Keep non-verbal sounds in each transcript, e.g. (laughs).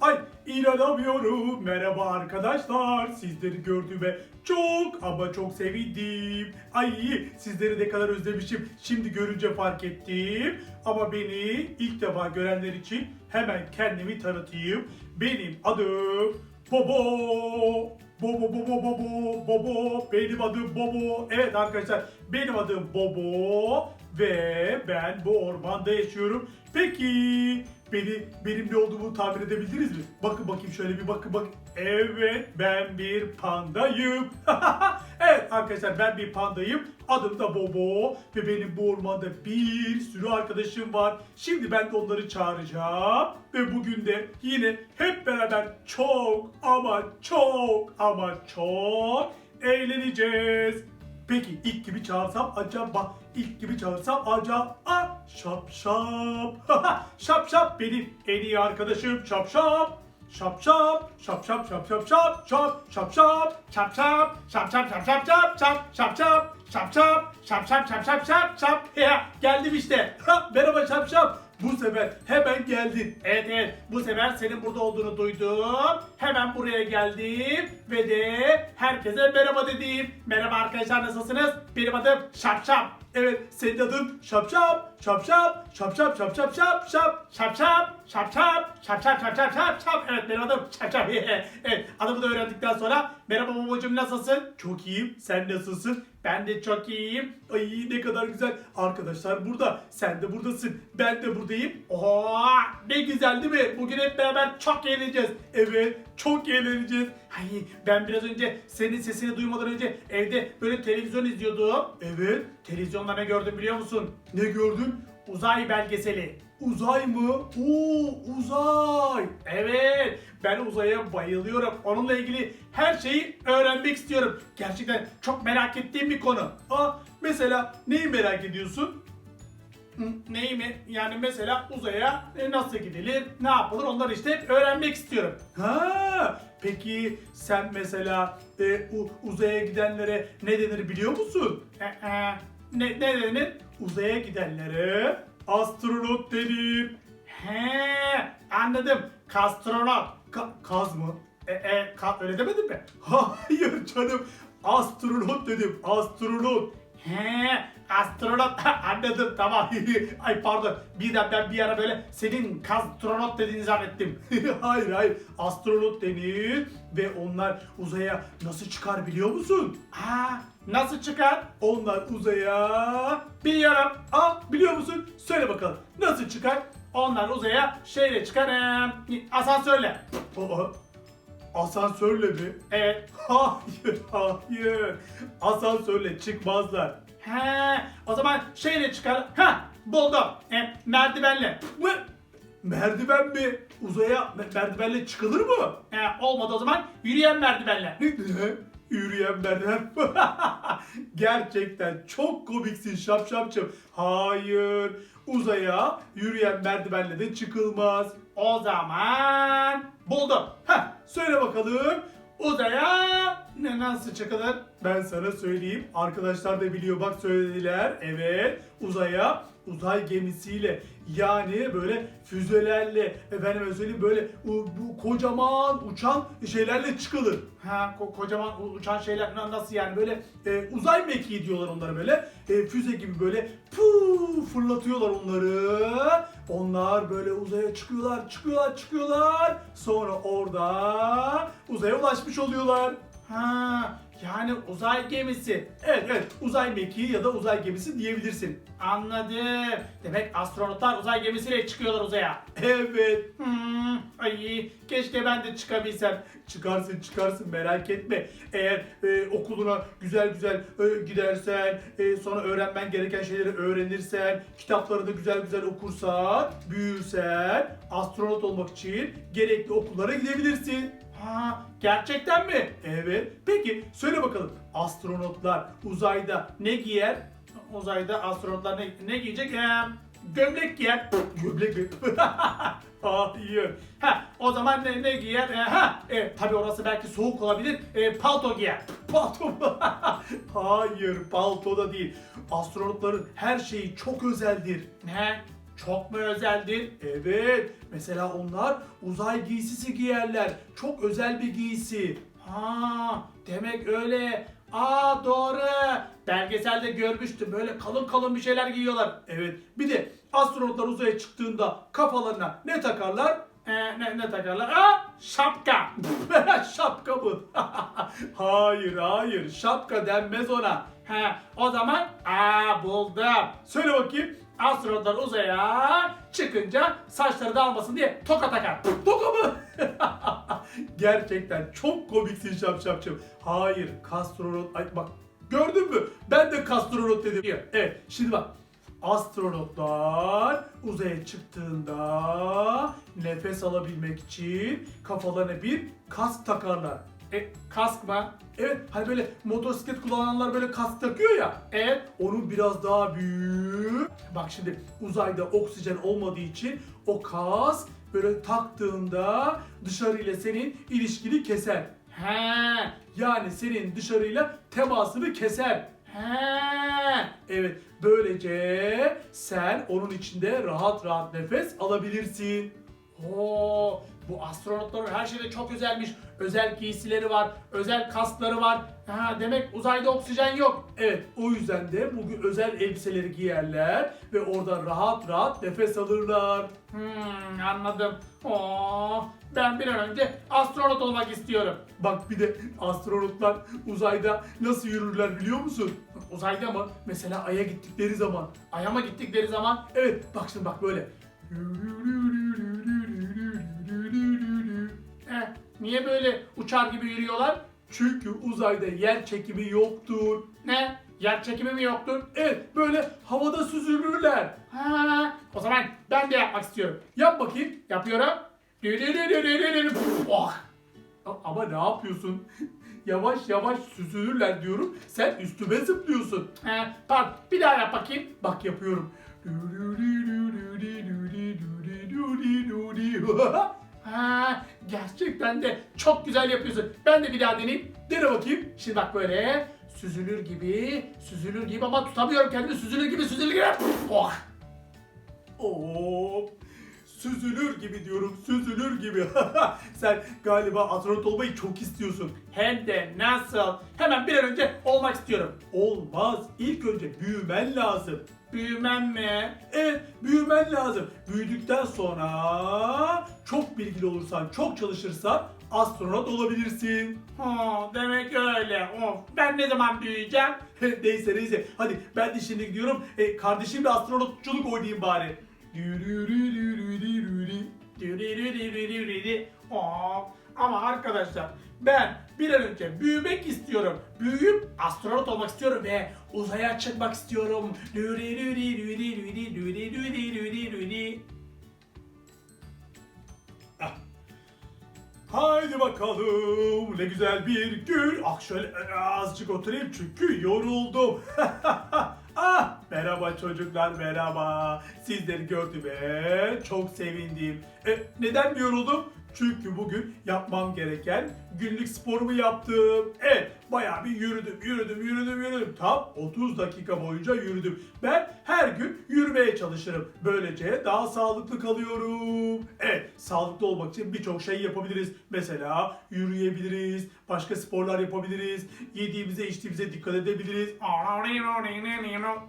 ay inanamıyorum. Merhaba arkadaşlar. Sizleri gördüğüme çok ama çok sevindim. Ay sizleri ne kadar özlemişim. Şimdi görünce fark ettim. Ama beni ilk defa görenler için hemen kendimi tanıtayım. Benim adım Bobo. Bobo Bobo Bobo Bobo benim adım Bobo. Evet arkadaşlar benim adım Bobo ve ben bu ormanda yaşıyorum. Peki beni benim ne olduğumu tahmin edebildiniz mi? Bakın bakayım şöyle bir bakın bak. Evet ben bir pandayım. (laughs) evet arkadaşlar ben bir pandayım. Adım da Bobo ve benim bu ormanda bir sürü arkadaşım var. Şimdi ben de onları çağıracağım ve bugün de yine hep beraber çok ama çok ama çok eğleneceğiz. Peki ilk gibi çağırsam acaba ilk gibi çağırsam acaba şap şap (laughs) şap şap benim en iyi arkadaşım şap şap Şap şap, şap şap şap şap şap, şap şap şap, şap şap, şap şap şap şap şap, şap şap şap, şap şap, şap şap şap şap şap şap. Ya geldim işte. Merhaba şap şap bu sefer hemen geldin. Evet evet bu sefer senin burada olduğunu duydum. Hemen buraya geldim ve de herkese merhaba dedim. Merhaba arkadaşlar nasılsınız? Benim adım Şap Şap. Evet senin adın Şap Şap. Şap Şap. Şap Şap Şap Şap Şap Şap. Şap Şap. Evet benim adım Şap Şap. (laughs) evet adımı da öğrendikten sonra merhaba babacığım nasılsın? Çok iyiyim. Sen nasılsın? Ben de çok iyiyim. Ay ne kadar güzel. Arkadaşlar burada. Sen de buradasın. Ben de buradayım. Oha ne güzel değil mi? Bugün hep beraber çok eğleneceğiz. Evet çok eğleneceğiz. Ay ben biraz önce senin sesini duymadan önce evde böyle televizyon izliyordum. Evet. Televizyonda ne gördüm biliyor musun? Ne gördün? Uzay belgeseli. Uzay mı? Oo uzay. Evet. Ben uzaya bayılıyorum. Onunla ilgili her şeyi öğrenmek istiyorum. Gerçekten çok merak ettiğim bir konu. Aa mesela neyi merak ediyorsun? Neyi mi? Yani mesela uzaya e, nasıl gidilir, ne yapılır onları işte hep öğrenmek istiyorum. Ha, peki sen mesela e, uzaya gidenlere ne denir biliyor musun? E, e, ne, ne denir? Uzaya gidenlere astronot denir. He, anladım. Kastronot. Ka- kaz mı? E, e, ka- öyle demedin mi? (laughs) Hayır canım. Astronot dedim. Astronot. He, astronot (laughs) anladım tamam. (laughs) Ay pardon. Birden ben bir ara böyle senin kastronot dediğini zannettim. (laughs) hayır hayır. Astronot denir ve onlar uzaya nasıl çıkar biliyor musun? Aa, nasıl çıkar? Onlar uzaya biliyorum. Aa, biliyor musun? Söyle bakalım. Nasıl çıkar? Onlar uzaya şeyle çıkar. ee, asansörle. Aa, Asansörle mi? Evet. Hayır, hayır. Asansörle çıkmazlar. He, o zaman şeyle çıkar. Ha, buldum. E, merdivenle. Ne? Merdiven mi? Uzaya me- merdivenle çıkılır mı? E, olmadı o zaman yürüyen merdivenle. Yürüyen merdiven. (laughs) Gerçekten çok komiksin şapşapçım. Hayır. Uzaya yürüyen merdivenle de çıkılmaz. O zaman buldum. Heh, söyle bakalım. Uzaya ne nasıl çıkılır? Ben sana söyleyeyim. Arkadaşlar da biliyor bak söylediler. Evet uzaya uzay gemisiyle yani böyle füzelerle efendim söyleyeyim böyle bu, bu kocaman uçan şeylerle çıkılır. Ha ko- kocaman uçan şeyler na- nasıl yani böyle e, uzay mekiği diyorlar onlara böyle e, füze gibi böyle puu fırlatıyorlar onları. Onlar böyle uzaya çıkıyorlar, çıkıyorlar, çıkıyorlar. Sonra orada uzaya ulaşmış oluyorlar. Ha, yani uzay gemisi. Evet evet uzay mekiği ya da uzay gemisi diyebilirsin. Anladım. Demek astronotlar uzay gemisiyle çıkıyorlar uzaya. Evet. Hmm, ay keşke ben de çıkabilsem. Çıkarsın çıkarsın merak etme. Eğer e, okuluna güzel güzel e, gidersen, e, sonra öğrenmen gereken şeyleri öğrenirsen, kitapları da güzel güzel okursan, büyürsen, astronot olmak için gerekli okullara gidebilirsin. Ha, gerçekten mi? Evet. Peki söyle bakalım. Astronotlar uzayda ne giyer? Uzayda astronotlar ne, ne giyecek? Ee, gömlek giyer. (laughs) gömlek mi? (laughs) Hayır. Ha, o zaman ne, ne giyer? E, ha, e, tabii orası belki soğuk olabilir. E, palto giyer. (laughs) Palto mu? Hayır, palto da değil. Astronotların her şeyi çok özeldir. Ne? Çok mu özeldir? Evet. Mesela onlar uzay giysisi giyerler. Çok özel bir giysi. Ha, demek öyle. Aa doğru. Belgeselde görmüştüm. Böyle kalın kalın bir şeyler giyiyorlar. Evet. Bir de astronotlar uzaya çıktığında kafalarına ne takarlar? Ee, ne, ne takarlar? Aa, şapka. (laughs) şapka mı? (laughs) hayır hayır. Şapka denmez ona. He, o zaman aa buldum. Söyle bakayım. Astronotlar uzaya çıkınca saçları dağılmasın diye toka takar. Toka mı? (laughs) Gerçekten çok komiksin şapşapçım. Hayır, kastronot... Ay bak gördün mü? Ben de kastronot dedim. Evet, şimdi bak. Astronotlar uzaya çıktığında nefes alabilmek için kafalarına bir kask takarlar. E, kask mı? Evet, hani böyle motosiklet kullananlar böyle kask takıyor ya. Evet, onun biraz daha büyük. Bak şimdi uzayda oksijen olmadığı için o kask böyle taktığında dışarıyla senin ilişkini keser. He, yani senin dışarıyla temasını keser. He. Evet, böylece sen onun içinde rahat rahat nefes alabilirsin. Oo, bu astronotların her şeyde çok özelmiş. Özel giysileri var, özel kaskları var. Ha, demek uzayda oksijen yok. Evet, o yüzden de bugün özel elbiseleri giyerler ve orada rahat rahat nefes alırlar. Hmm, anladım. Oo, ben bir an önce astronot olmak istiyorum. Bak bir de astronotlar uzayda nasıl yürürler biliyor musun? Uzayda mı? Mesela Ay'a gittikleri zaman. Ay'a mı gittikleri zaman? Evet, bak şimdi bak böyle. Eh, niye böyle uçar gibi yürüyorlar? Çünkü uzayda yer çekimi yoktur. Ne? Yer çekimi mi yoktur? Evet, böyle havada süzülürler. Ha, o zaman ben de yapmak istiyorum. Yap bakayım. Yapıyorum. Oh. Ama ne yapıyorsun? Yavaş yavaş süzülürler diyorum. Sen üstüme zıplıyorsun. He, pardon. Bir daha yap bakayım. Bak yapıyorum. Ha, gerçekten de çok güzel yapıyorsun. Ben de bir daha deneyeyim. Dene bakayım. Şimdi bak böyle süzülür gibi, süzülür gibi ama tutamıyorum kendimi. Süzülür gibi, süzülür gibi. Oh. Oo. Süzülür gibi diyorum, süzülür gibi. (laughs) Sen galiba astronot olmayı çok istiyorsun. Hem de nasıl? Hemen bir an önce olmak istiyorum. Olmaz. İlk önce büyümen lazım. Büyümem mi? Evet, büyümen lazım. Büyüdükten sonra çok bilgili olursan, çok çalışırsan astronot olabilirsin. Ha, demek öyle. Of, ben ne zaman büyüyeceğim? neyse neyse. Hadi ben de şimdi gidiyorum. E, kardeşimle astronotçuluk oynayayım bari. Ama arkadaşlar ben bir an önce büyümek istiyorum. Büyüyüp astronot olmak istiyorum ve uzaya çıkmak istiyorum. Ah. Haydi bakalım ne güzel bir gün. Ah şöyle azıcık oturayım çünkü yoruldum. (laughs) ah merhaba çocuklar merhaba. Sizleri gördüğüme çok sevindim. E, neden yoruldum? Çünkü bugün yapmam gereken günlük sporumu yaptım. Evet bayağı bir yürüdüm yürüdüm yürüdüm yürüdüm. Tam 30 dakika boyunca yürüdüm. Ben her gün yürümeye çalışırım. Böylece daha sağlıklı kalıyorum. Evet sağlıklı olmak için birçok şey yapabiliriz. Mesela yürüyebiliriz, başka sporlar yapabiliriz, yediğimize içtiğimize dikkat edebiliriz.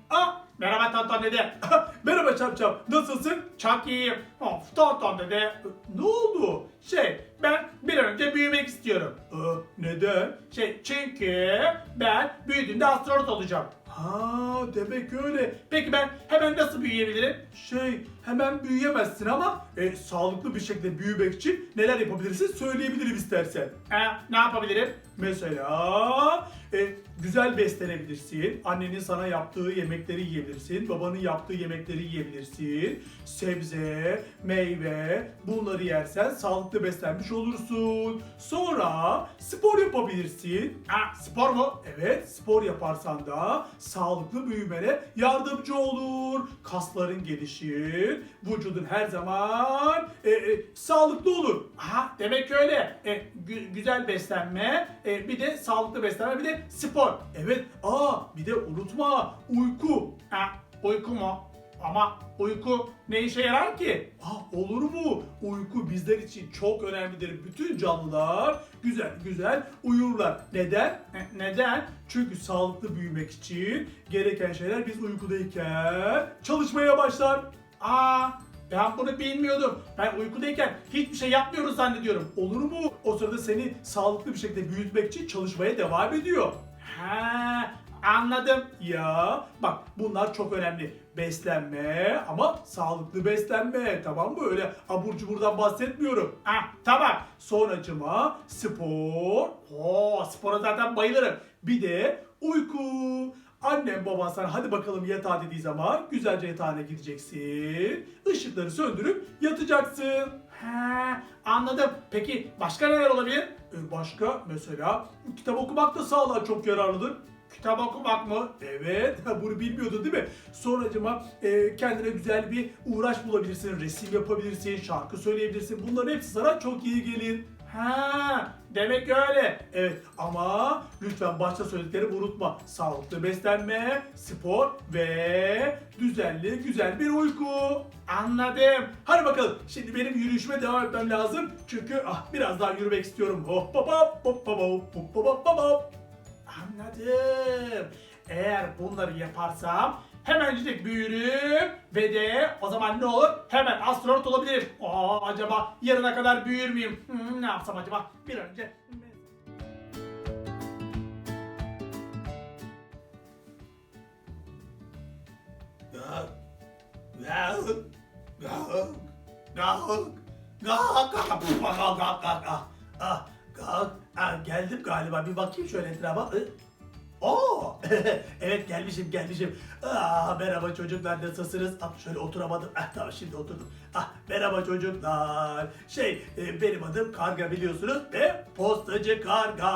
Aa, merhaba Tonton dede. (laughs) merhaba Çap Çap, nasılsın? Çok iyiyim. Of Tonton dede. Ne oldu? Şey, ben bir an önce büyümek istiyorum. Ee, neden? Şey, çünkü ben büyüdüğümde astronot olacağım. Ha, demek öyle. Peki ben hemen nasıl büyüyebilirim? Şey, hemen büyüyemezsin ama e, sağlıklı bir şekilde büyümek için neler yapabilirsin söyleyebilirim istersen. E, ne yapabilirim? Mesela e, güzel beslenebilirsin. Annenin sana yaptığı yemekleri yiyebilirsin. Babanın yaptığı yemekleri yiyebilirsin. Sebze, meyve bunları yersen sağlıklı beslenmiş beslenmiş olursun. Sonra spor yapabilirsin. Ha, spor mu? Evet, spor yaparsan da sağlıklı büyümene yardımcı olur. Kasların gelişir, vücudun her zaman e, e, sağlıklı olur. Ha, demek öyle. E, gü- güzel beslenme, e, bir de sağlıklı beslenme, bir de spor. Evet, aa bir de unutma uyku. Ha, uyku mu? Ama uyku ne işe yarar ki? Ah olur mu? Uyku bizler için çok önemlidir. Bütün canlılar güzel güzel uyurlar. Neden? Ne- neden? Çünkü sağlıklı büyümek için gereken şeyler biz uykudayken çalışmaya başlar. Aa ben bunu bilmiyordum. Ben uykudayken hiçbir şey yapmıyoruz zannediyorum. Olur mu? O sırada seni sağlıklı bir şekilde büyütmek için çalışmaya devam ediyor. Ha, anladım. Ya bak bunlar çok önemli. Beslenme ama sağlıklı beslenme. Tamam mı? Öyle abur cuburdan bahsetmiyorum. Ha, tamam. Sonracıma spor. Oo, spora zaten bayılırım. Bir de uyku. Annem baban sana hadi bakalım yatağa dediği zaman güzelce yatağına gideceksin. Işıkları söndürüp yatacaksın. He, anladım. Peki başka neler olabilir? Ee, başka mesela kitap okumak da sağlığa çok yararlıdır. Kitap okumak mı? Evet. (laughs) Bunu bilmiyordun değil mi? Sonracıma e, kendine güzel bir uğraş bulabilirsin. Resim yapabilirsin, şarkı söyleyebilirsin. Bunların hepsi sana çok iyi gelir. Ha, demek öyle. Evet ama lütfen başta söylediklerimi unutma. Sağlıklı beslenme, spor ve düzenli güzel bir uyku. Anladım. Hadi bakalım. Şimdi benim yürüyüşüme devam etmem lazım. Çünkü ah biraz daha yürümek istiyorum. Hop hop hop hop hop hop hop hop hop. Anladım. Eğer bunları yaparsam hemencik büyürüm ve de o zaman ne olur? Hemen astronot olabilirim. Aa, acaba yarına kadar büyür müyüm? Hmm, ne yapsam acaba? Bir önce... Ah, Ah, geldim galiba. Bir bakayım şöyle etrafa. Oo! (laughs) evet gelmişim gelmişim. Ah, merhaba çocuklar nasılsınız? Ah, şöyle oturamadım. Ah, tamam şimdi oturdum. Ah, merhaba çocuklar. Şey e, benim adım Karga biliyorsunuz ve postacı Karga.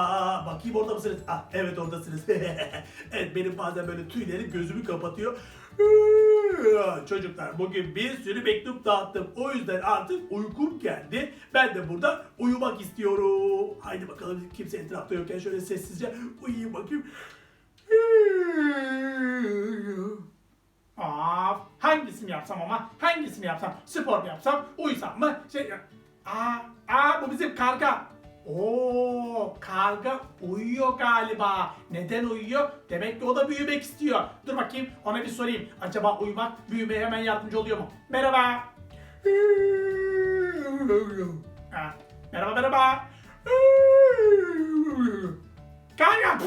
Bakayım orada mısınız? Ah evet oradasınız. (laughs) evet benim bazen böyle tüylerim gözümü kapatıyor. Çocuklar bugün bir sürü mektup dağıttım. O yüzden artık uykum geldi. Ben de burada uyumak istiyorum. Haydi bakalım kimse etrafta yokken şöyle sessizce uyuyayım bakayım. Aa, hangisini yapsam ama hangisini yapsam? Spor mu yapsam, uyusam mı? Şey, aa, aa bu bizim karga. Oo, karga uyuyor galiba. Neden uyuyor? Demek ki o da büyümek istiyor. Dur bakayım ona bir sorayım. Acaba uyumak büyümeye hemen yardımcı oluyor mu? Merhaba. Ha, merhaba merhaba. Karga!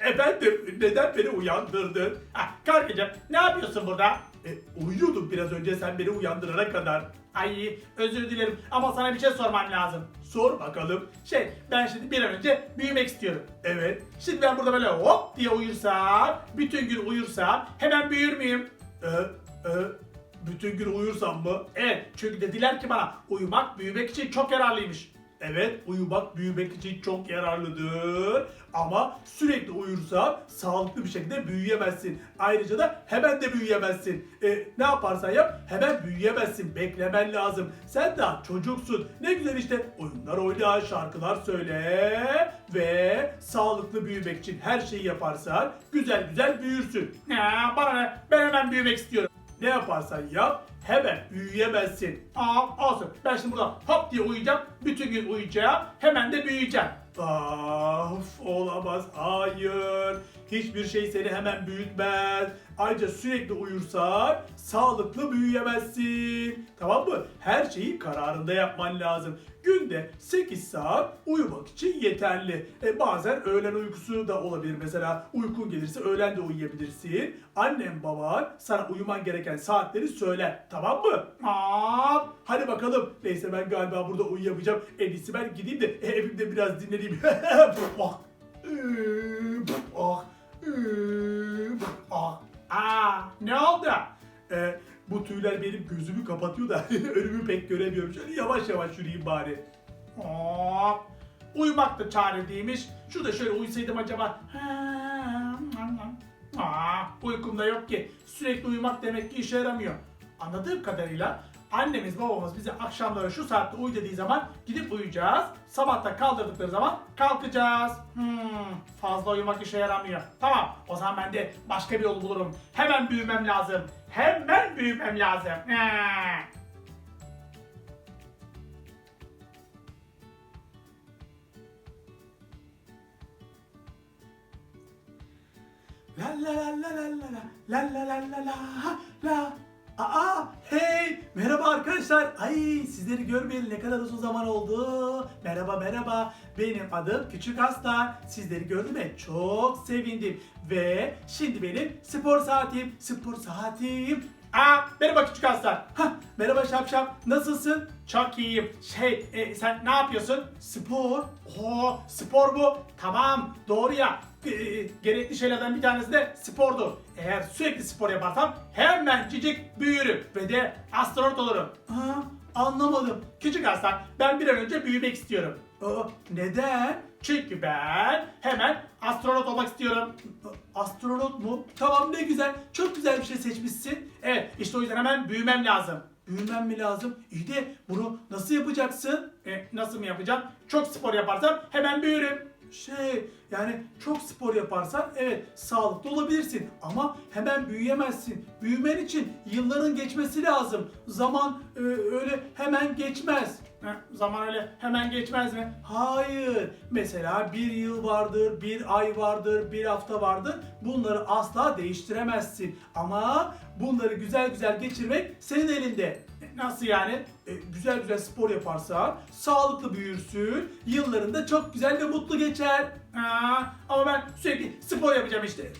Efendim neden beni uyandırdın? Ah, kargacığım ne yapıyorsun burada? E, uyuyordum biraz önce sen beni uyandırana kadar. Ay özür dilerim ama sana bir şey sormam lazım. Sor bakalım. Şey ben şimdi bir an önce büyümek istiyorum. Evet. Şimdi ben burada böyle hop diye uyursam, bütün gün uyursam hemen büyür müyüm? Ee, e, bütün gün uyursam mı? Evet çünkü dediler ki bana uyumak büyümek için çok yararlıymış. Evet, uyumak büyümek için çok yararlıdır. Ama sürekli uyursan sağlıklı bir şekilde büyüyemezsin. Ayrıca da hemen de büyüyemezsin. E, ne yaparsan yap hemen büyüyemezsin. Beklemen lazım. Sen daha çocuksun. Ne güzel işte oyunlar oyna, şarkılar söyle ve sağlıklı büyümek için her şeyi yaparsan güzel güzel büyürsün. Ya bana ne? Ben hemen büyümek istiyorum. Ne yaparsan yap hemen büyüyemezsin. Aa olsun. Ben şimdi burada hop diye uyuyacağım. Bütün gün uyuyacağım. Hemen de büyüyeceğim. Of olamaz. Hayır. Hiçbir şey seni hemen büyütmez. Ayrıca sürekli uyursan sağlıklı büyüyemezsin. Tamam mı? Her şeyi kararında yapman lazım. Günde 8 saat uyumak için yeterli. E, bazen öğlen uykusu da olabilir. Mesela uykun gelirse öğlen de uyuyabilirsin. Annem baban sana uyuman gereken saatleri söyler. Tamam mı? Hadi bakalım. Neyse ben galiba burada uyuyamayacağım. En iyisi ben gideyim de evimde biraz dinleneyim. (laughs) ah. Ah. Ah. Aa, ne oldu? Ee, bu tüyler benim gözümü kapatıyor da (laughs) önümü pek göremiyorum. Şöyle yavaş yavaş yürüyeyim bari. Hop. Uyumak da çare değilmiş. Şurada şöyle uyusaydım acaba. Aa, uykum da yok ki. Sürekli uyumak demek ki işe yaramıyor. Anladığım kadarıyla annemiz babamız bize akşamları şu saatte uyu dediği zaman gidip uyuyacağız. Sabahta kaldırdıkları zaman kalkacağız. Hmm, fazla uyumak işe yaramıyor. Tamam o zaman ben de başka bir yol bulurum. Hemen büyümem lazım. Hemen büyümem lazım. Ee. La la la la la la la la la la la la Aa hey merhaba arkadaşlar. Ay sizleri görmeyeli ne kadar uzun zaman oldu. Merhaba merhaba. Benim adım Küçük Aslan. Sizleri gördüğüme çok sevindim. Ve şimdi benim spor saatim spor saatim Aa merhaba Küçük Aslan Hah, merhaba Şapşap nasılsın çok iyiyim şey e, sen ne yapıyorsun spor Oo spor bu tamam doğru ya e, gerekli şeylerden bir tanesi de spordur. Eğer sürekli spor yaparsam hemencik büyürüm ve de astronot olurum. Aa, anlamadım. Küçük aslan ben bir an önce büyümek istiyorum. Aa, neden? Çünkü ben hemen astronot olmak istiyorum. Astronot mu? Tamam ne güzel. Çok güzel bir şey seçmişsin. Evet işte o yüzden hemen büyümem lazım. Büyümem mi lazım? İyi de bunu nasıl yapacaksın? E, nasıl mı yapacağım? Çok spor yaparsam hemen büyürüm. Şey yani çok spor yaparsan evet sağlıklı olabilirsin ama hemen büyüyemezsin. Büyümen için yılların geçmesi lazım. Zaman e, öyle hemen geçmez. Zaman öyle hemen geçmez mi? Hayır. Mesela bir yıl vardır, bir ay vardır, bir hafta vardır. Bunları asla değiştiremezsin. Ama bunları güzel güzel geçirmek senin elinde. E, Nasıl yani? E, güzel güzel spor yaparsan sağlıklı büyürsün. Yıllarında çok güzel ve mutlu geçer. Aa, ama ben sürekli spor yapacağım işte.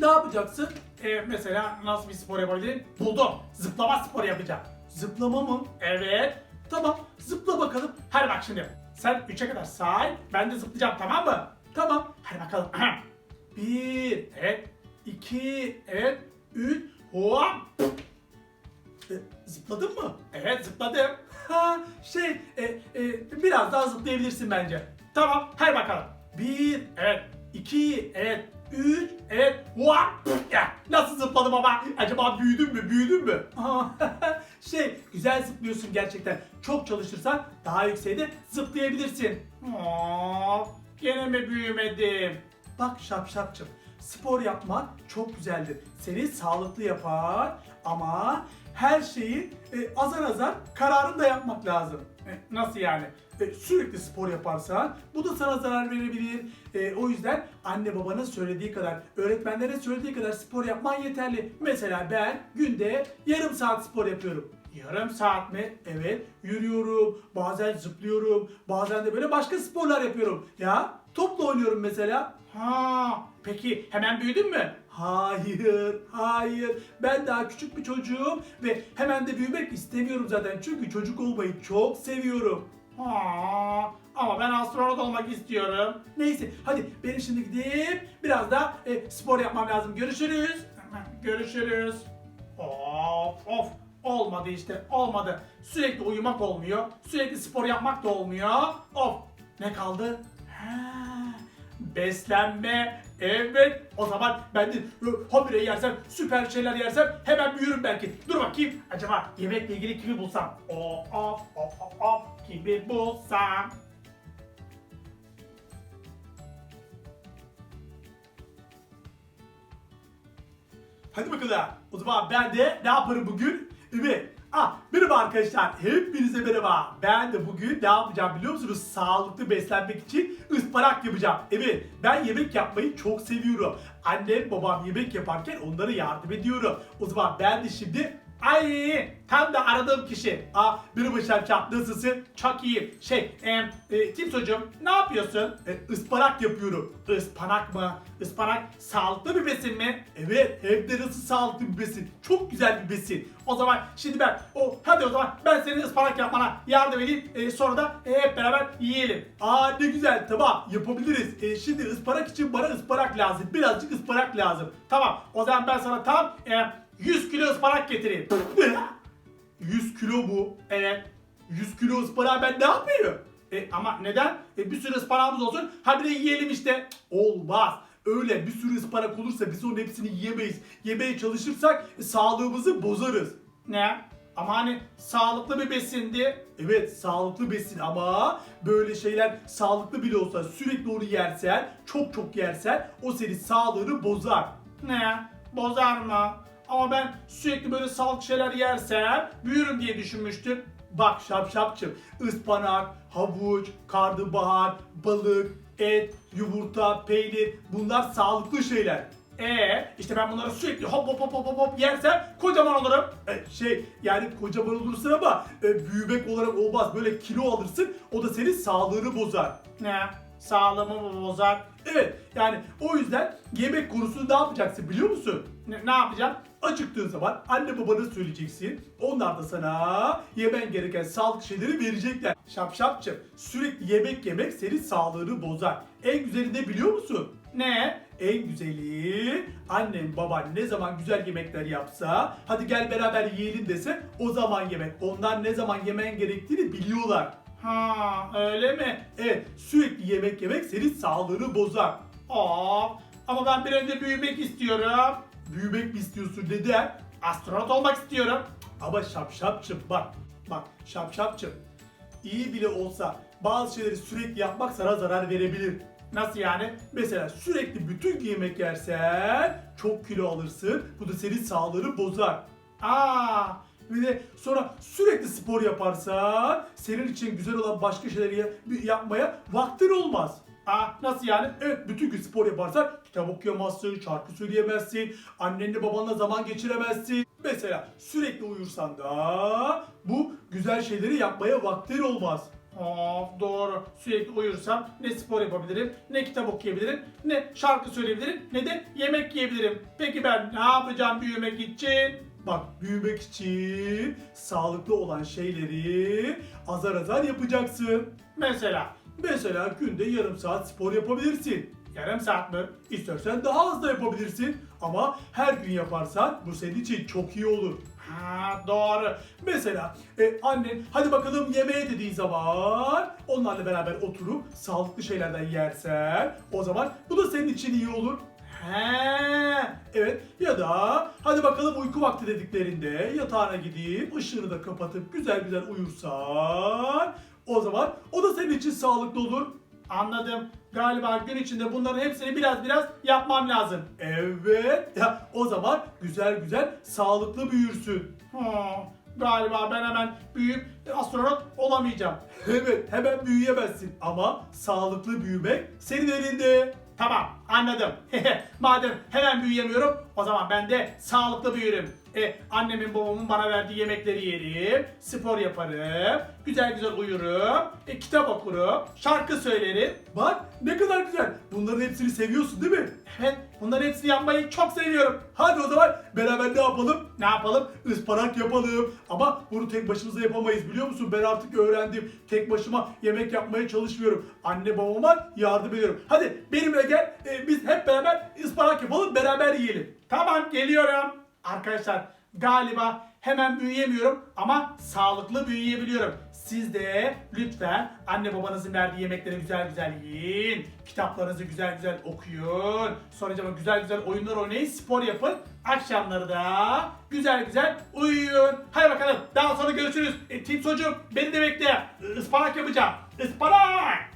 Ne yapacaksın? E, mesela nasıl bir spor yapabilirim? Buldum. Zıplama sporu yapacağım. Zıplama mı? Evet. Tamam. Zıpla bakalım. Hadi bak şimdi. Sen 3'e kadar say. Ben de zıplayacağım tamam mı? Tamam. Hadi bakalım. (clears throat) Bir. Evet. iki, Evet. Üç. Hop. E, zıpladın mı? Evet zıpladım. Ha şey e, e, biraz daha zıplayabilirsin bence. Tamam hadi bakalım. Bir evet iki evet üç evet Hop! ya nasıl zıpladım ama acaba büyüdün mü büyüdün mü? (laughs) Şey güzel zıplıyorsun gerçekten. Çok çalışırsan daha yükseğe de zıplayabilirsin. Aa, gene mi büyümedim? Bak şapşapçım spor yapmak çok güzeldir. Seni sağlıklı yapar ama her şeyi e, azar azar kararını da yapmak lazım. E, nasıl yani? E, sürekli spor yaparsan bu da sana zarar verebilir. E, o yüzden anne babanın söylediği kadar, öğretmenlerin söylediği kadar spor yapman yeterli. Mesela ben günde yarım saat spor yapıyorum. Yarım saat mi? Evet. Yürüyorum, bazen zıplıyorum, bazen de böyle başka sporlar yapıyorum. Ya topla oynuyorum mesela. Ha, peki hemen büyüdün mü? Hayır, hayır. Ben daha küçük bir çocuğum ve hemen de büyümek istemiyorum zaten. Çünkü çocuk olmayı çok seviyorum. Ama ben astronot olmak istiyorum. Neyse, hadi benim şimdi gidip biraz da e, spor yapmam lazım. Görüşürüz. Görüşürüz. Of of. Olmadı işte olmadı. Sürekli uyumak olmuyor. Sürekli spor yapmak da olmuyor. Of. Ne kaldı? Beslenme. Evet. O zaman ben de habire yersem, süper şeyler yersem hemen büyürüm belki. Dur bakayım. Acaba yemekle ilgili kimi bulsam? Of of of of bulsam? Hadi bakalım. O zaman ben de ne yaparım bugün? Evet. Ah merhaba arkadaşlar. Hepinize merhaba. Ben de bugün ne yapacağım biliyor musunuz? Sağlıklı beslenmek için ıspanak yapacağım. Evet ben yemek yapmayı çok seviyorum. Annem babam yemek yaparken onlara yardım ediyorum. O zaman ben de şimdi Ay tam da aradığım kişi. Aa merhaba Şapşap nasılsın? Çok iyi. Şey e, e, Timsocuğum ne yapıyorsun? E, ıspanak yapıyorum. Ispanak mı? Ispanak sağlıklı bir besin mi? Evet hem de nasıl sağlıklı bir besin. Çok güzel bir besin. O zaman şimdi ben o hadi o zaman ben senin ıspanak yapmana yardım edeyim. E, sonra da e, hep beraber yiyelim. Aa ne güzel tamam yapabiliriz. E, şimdi ıspanak için bana ıspanak lazım. Birazcık ıspanak lazım. Tamam o zaman ben sana tam e, 100 kilo ıspanak getireyim. (laughs) 100 kilo bu. Evet. 100 kilo ıspanağı ben ne yapayım? E, ama neden? E, bir sürü ıspanağımız olsun. Ha bir de yiyelim işte. Olmaz. Öyle bir sürü ıspanak olursa biz onun hepsini yiyemeyiz. Yemeye çalışırsak e, sağlığımızı bozarız. Ne? Ama hani sağlıklı bir besindi. Evet sağlıklı besin ama böyle şeyler sağlıklı bile olsa sürekli onu yersen, çok çok yersen o senin sağlığını bozar. Ne? Bozar mı? Ama ben sürekli böyle sağlıklı şeyler yersem büyürüm diye düşünmüştüm. Bak şapşapçım ıspanak, havuç, karnabahar, balık, et, yumurta, peynir bunlar sağlıklı şeyler. Ee, işte ben bunları sürekli hop hop hop hop hop yersem kocaman olurum. E, şey yani kocaman olursun ama e, büyümek olarak olmaz. Böyle kilo alırsın o da senin sağlığını bozar. Ne? Sağlığımı mı bozar? Evet yani o yüzden yemek konusunu ne yapacaksın biliyor musun? Ne, ne yapacağım? Acıktığın zaman anne babana söyleyeceksin. Onlar da sana yemen gereken sağlık şeyleri verecekler. Şapşapçım sürekli yemek yemek senin sağlığını bozar. En güzeli ne biliyor musun? Ne? En güzeli annen baban ne zaman güzel yemekler yapsa hadi gel beraber yiyelim dese o zaman yemek. Onlar ne zaman yemen gerektiğini biliyorlar. Ha öyle mi? Evet sürekli yemek yemek senin sağlığını bozar. Aa, ama ben bir önce büyümek istiyorum. Büyümek mi istiyorsun neden? Astronot olmak istiyorum. Ama şapşapçım bak. Bak şapşapçım. İyi bile olsa bazı şeyleri sürekli yapmak sana zarar verebilir. Nasıl yani? Mesela sürekli bütün yemek yersen çok kilo alırsın. Bu da senin sağlığını bozar. Aa, bir de sonra sürekli spor yaparsan senin için güzel olan başka şeyleri ya- yapmaya vaktin olmaz. Aa, nasıl yani? Evet bütün gün spor yaparsan kitap okuyamazsın, şarkı söyleyemezsin, annenle babanla zaman geçiremezsin. Mesela sürekli uyursan da bu güzel şeyleri yapmaya vaktin olmaz. Of doğru. Sürekli uyursam ne spor yapabilirim, ne kitap okuyabilirim, ne şarkı söyleyebilirim, ne de yemek yiyebilirim. Peki ben ne yapacağım büyümek için? Bak büyümek için sağlıklı olan şeyleri azar azar yapacaksın. Mesela? Mesela günde yarım saat spor yapabilirsin. Yarım saat mi? İstersen daha az da yapabilirsin. Ama her gün yaparsan bu senin için çok iyi olur. Ha doğru. Mesela e, annen hadi bakalım yemeğe dediği zaman onlarla beraber oturup sağlıklı şeylerden yersen o zaman bu da senin için iyi olur. He, evet ya da hadi bakalım uyku vakti dediklerinde yatağına gidip ışığını da kapatıp güzel güzel uyursan o zaman o da senin için sağlıklı olur. Anladım. Galiba gün içinde bunların hepsini biraz biraz yapmam lazım. Evet. Ya o zaman güzel güzel sağlıklı büyürsün. Ha, galiba ben hemen büyüyüp astronot olamayacağım. Evet, hemen büyüyemezsin ama sağlıklı büyümek senin elinde. Tamam, anladım. (laughs) Madem hemen büyüyemiyorum, o zaman ben de sağlıklı büyürüm. E, annemin babamın bana verdiği yemekleri yerim, spor yaparım, güzel güzel uyurum, e, kitap okurum, şarkı söylerim. Bak ne kadar güzel. Bunların hepsini seviyorsun değil mi? Evet, bunların hepsini yapmayı çok seviyorum. Hadi o zaman beraber ne yapalım? Ne yapalım? Ispanak yapalım. Ama bunu tek başımıza yapamayız biliyor musun? Ben artık öğrendim. Tek başıma yemek yapmaya çalışmıyorum. Anne babama yardım ediyorum. Hadi benimle gel. e, biz hep beraber ıspanak yapalım, beraber yiyelim. Tamam, geliyorum. Arkadaşlar galiba hemen büyüyemiyorum ama sağlıklı büyüyebiliyorum. Siz de lütfen anne babanızın verdiği yemekleri güzel güzel yiyin. Kitaplarınızı güzel güzel okuyun. Sonra güzel güzel oyunlar oynayın, spor yapın. Akşamları da güzel güzel uyuyun. Hadi bakalım daha sonra görüşürüz. E, Tim çocuğum beni de bekle. Ispanak yapacağım. Ispanak!